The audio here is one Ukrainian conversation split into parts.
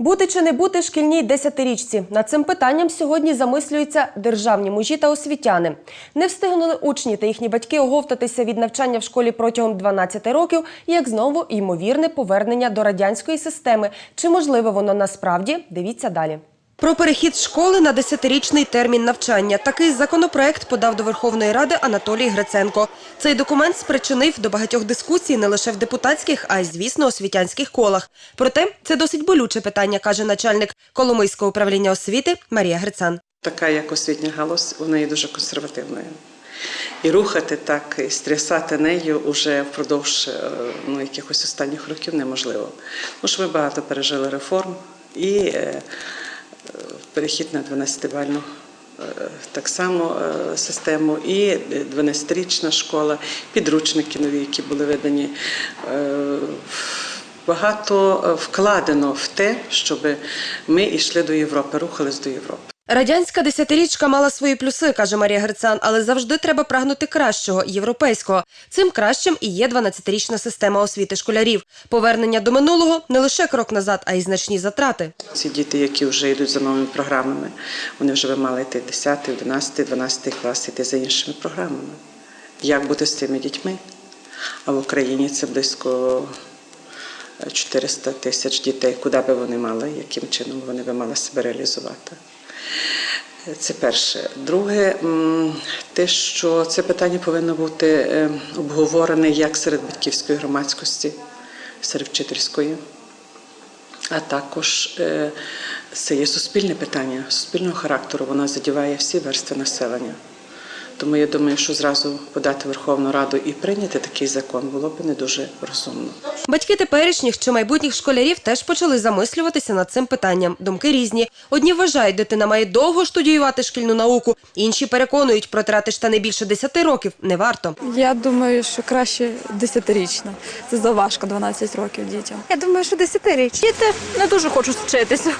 Бути чи не бути шкільній десятирічці? Над цим питанням сьогодні замислюються державні мужі та освітяни. Не встигнули учні та їхні батьки оговтатися від навчання в школі протягом 12 років, як знову ймовірне повернення до радянської системи. Чи можливе воно насправді? Дивіться далі. Про перехід школи на десятирічний термін навчання. Такий законопроект подав до Верховної Ради Анатолій Гриценко. Цей документ спричинив до багатьох дискусій не лише в депутатських, а й, звісно, освітянських колах. Проте це досить болюче питання, каже начальник Коломийського управління освіти Марія Грицан. Така як освітня галузь, вона є дуже консервативною. І рухати так, і стрясати нею уже впродовж е, ну, якихось останніх років неможливо. Тому що ми багато пережили реформ і е, перехід на 12-бальну е, так само е, систему, і 12-річна школа, підручники нові, які були видані. Е, Багато е, вкладено в те, щоб ми йшли до Європи, рухались до Європи. Радянська десятирічка мала свої плюси, каже Марія Грицан, але завжди треба прагнути кращого європейського. Цим кращим і є 12-річна система освіти школярів. Повернення до минулого не лише крок назад, а й значні затрати. Ці діти, які вже йдуть за новими програмами, вони вже би мали йти 10, 11, 12 клас, йти за іншими програмами. Як бути з цими дітьми? А в Україні це близько 400 тисяч дітей. Куди би вони мали, яким чином вони би мали себе реалізувати? Це перше. Друге, те, що це питання повинно бути е, обговорене як серед батьківської громадськості, серед вчительської, а також е, це є суспільне питання суспільного характеру. Воно задіває всі верстви населення. Тому я думаю, що зразу подати в Верховну Раду і прийняти такий закон було б не дуже розумно. Батьки теперішніх чи майбутніх школярів теж почали замислюватися над цим питанням. Думки різні. Одні вважають, дитина має довго студіювати шкільну науку, інші переконують, протирати штани більше 10 років не варто. Я думаю, що краще десятирічна. Це заважко 12 років дітям. Я думаю, що десятирічна. Діти не дуже хочуть вчитися.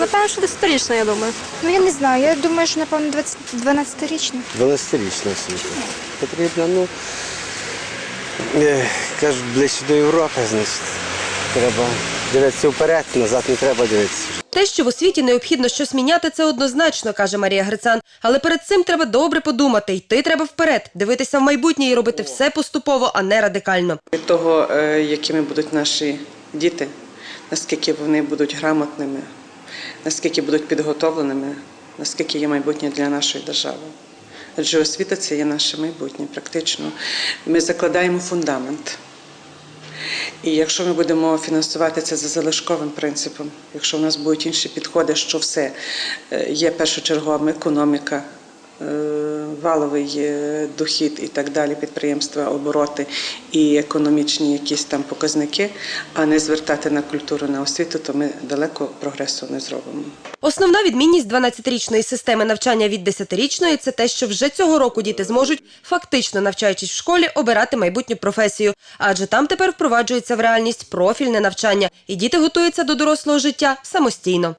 Напевно, що десятирічна, я думаю. Ну я не знаю. Я думаю, що напевно 20 12-річна. 12-річна освіта. Потрібно, ну, е, кажуть, ближче до Європи, значить. Треба дивитися вперед, назад не треба дивитися. Те, що в освіті необхідно щось міняти, це однозначно, каже Марія Грицан. Але перед цим треба добре подумати, йти треба вперед, дивитися в майбутнє і робити все поступово, а не радикально. Від того, е, якими будуть наші діти, наскільки вони будуть грамотними, наскільки будуть підготовленими, наскільки є майбутнє для нашої держави. Адже освіта це є наше майбутнє, практично. Ми закладаємо фундамент. І якщо ми будемо фінансувати це за залишковим принципом, якщо в нас будуть інші підходи, що все е, є першочерговим економіка, валовий е, дохід і так далі, підприємства, обороти і економічні якісь там показники, а не звертати на культуру на освіту, то ми далеко прогресу не зробимо. Основна відмінність 12-річної системи навчання від 10-річної – це те, що вже цього року діти зможуть, фактично навчаючись в школі, обирати майбутню професію. Адже там тепер впроваджується в реальність профільне навчання, і діти готуються до дорослого життя самостійно.